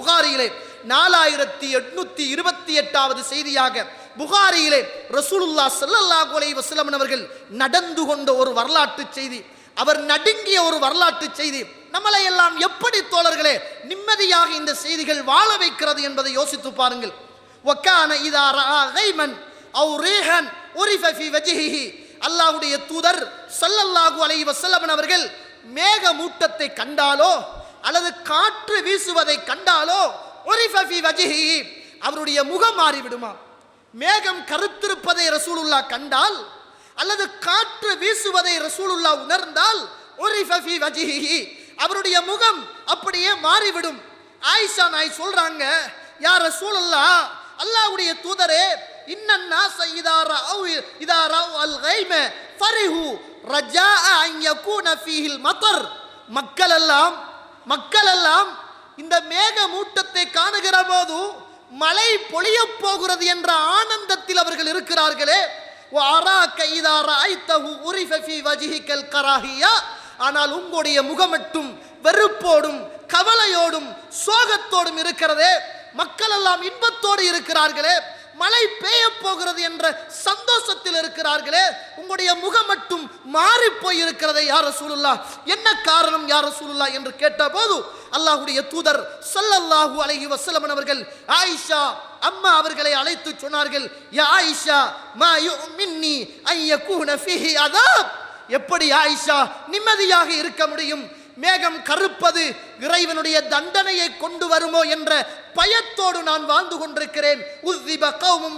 புகாரியிலே நாலாயிரத்தி எட்நூத்தி இருபத்தி எட்டாவது செய்தியாக புகாரியிலே ரசூலுல்லா ஸல்லல்லாஹு அலைஹி வசலமன் அவர்கள் நடந்து கொண்ட ஒரு வரலாற்று செய்தி. அவர் நடுங்கிய ஒரு வரலாற்று செய்தி. நம்மளை எல்லாம் எப்படி தோழர்களே நிம்மதியாக இந்த செய்திகள் வாழ வைக்கிறது என்பதை யோசித்து பாருங்கள். ஒக்கான இதா ரஆ கைமன் அவு ரேஹன் ஒரிஃபி வஜிஹி அல்லாஹுடைய தூதர் சல்லல்லாஹு அலை வசல்லமன் அவர்கள் மேக மூட்டத்தை கண்டாலோ அல்லது காற்று வீசுவதை கண்டாலோ அவருடைய முகம் மாறிவிடுமா? மேகம் கருத்திருப்பதை ரசூலுல்லா கண்டால் அல்லது காற்று வீசுவதை ரசூலுல்லா உணர்ந்தால் அவருடைய முகம் அப்படியே மாறிவிடும். ஆயிஷா நாய் சொல்றாங்க யார் ரசூலுல்லா அல்லாஹ்வுடைய தூதரே இன்னன்னா சையிதாரா அவு இதார அல் கைம ஃபரிஹு ரஜா அன் யகூன ஃபீஹில் மத்தர். மக்கள் எல்லாம் மக்கள் எல்லாம் இந்த மேக மூட்டத்தை காணுகிற போது மழை பொழிய போகிறது என்ற ஆனந்தத்தில் அவர்கள் இருக்கிறார்களே. ஆனால் உங்களுடைய முகமட்டும் வெறுப்போடும் கவலையோடும் சோகத்தோடும் இருக்கிறதே. மக்கள் எல்லாம் இன்பத்தோடு இருக்கிறார்களே. மழை பெய்ய போகிறது என்ற சந்தோஷத்தில் இருக்கிறார்களே உங்களுடைய முகம் மட்டும் மாறி போய் இருக்கிறதே யார் என்ன காரணம் யார ரசூலுல்லா என்று கேட்டபோது அல்லாஹுடைய தூதர் ஸல்லல்லாஹு அலஹி வசலமன் அவர்கள் ஆயிஷா அம்மா அவர்களை அழைத்து சொன்னார்கள் யா ஆயிஷா மா யுமின்னி ஐய கூன ஃபிஹி அதாப். எப்படி ஆயிஷா நிம்மதியாக இருக்க முடியும்? மேகம் கருப்பது இறைவனுடைய தண்டனையை கொண்டு வருமோ என்ற பயத்தோடு நான் வாழ்ந்து கொண்டிருக்கிறேன்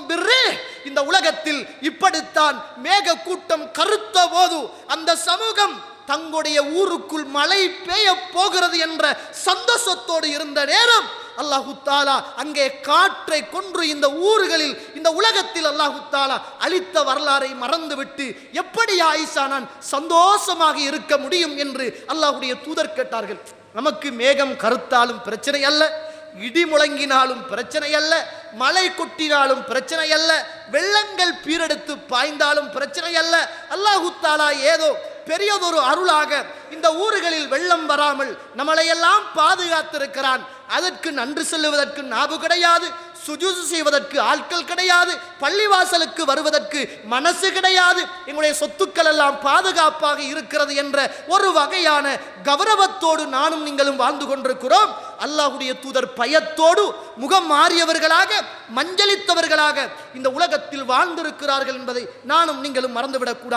பிர்ரே. இந்த உலகத்தில் இப்படித்தான் மேக கூட்டம் கருத்த போது அந்த சமூகம் தங்களுடைய ஊருக்குள் மழை பெய்ய போகிறது என்ற சந்தோஷத்தோடு இருந்த நேரம் அல்லாஹு தாலா அங்கே காற்றை கொன்று இந்த ஊர்களில் இந்த உலகத்தில் அல்லாஹு தாலா அளித்த வரலாறை மறந்துவிட்டு எப்படி ஆயிஷா நான் சந்தோஷமாக இருக்க முடியும் என்று அல்லாஹுடைய தூதர் கேட்டார்கள். நமக்கு மேகம் கருத்தாலும் பிரச்சனை அல்ல இடி முழங்கினாலும் பிரச்சனை அல்ல மழை கொட்டினாலும் பிரச்சனை அல்ல வெள்ளங்கள் பீரெடுத்து பாய்ந்தாலும் பிரச்சனை அல்ல. அல்லாஹு தாலா ஏதோ பெரியதொரு அருளாக இந்த ஊர்களில் வெள்ளம் வராமல் நம்மளையெல்லாம் பாதுகாத்திருக்கிறான். அதற்கு நன்றி செல்லுவதற்கு நாவு கிடையாது சுஜூசு செய்வதற்கு ஆட்கள் கிடையாது பள்ளிவாசலுக்கு வருவதற்கு மனசு கிடையாது. எங்களுடைய சொத்துக்கள் எல்லாம் பாதுகாப்பாக இருக்கிறது என்ற ஒரு வகையான கௌரவத்தோடு நானும் நீங்களும் வாழ்ந்து கொண்டிருக்கிறோம். அல்லாஹுடைய தூதர் பயத்தோடு முகம் மாறியவர்களாக மஞ்சளித்தவர்களாக இந்த உலகத்தில் வாழ்ந்திருக்கிறார்கள் என்பதை நானும் நீங்களும் மறந்துவிடக்கூடாது.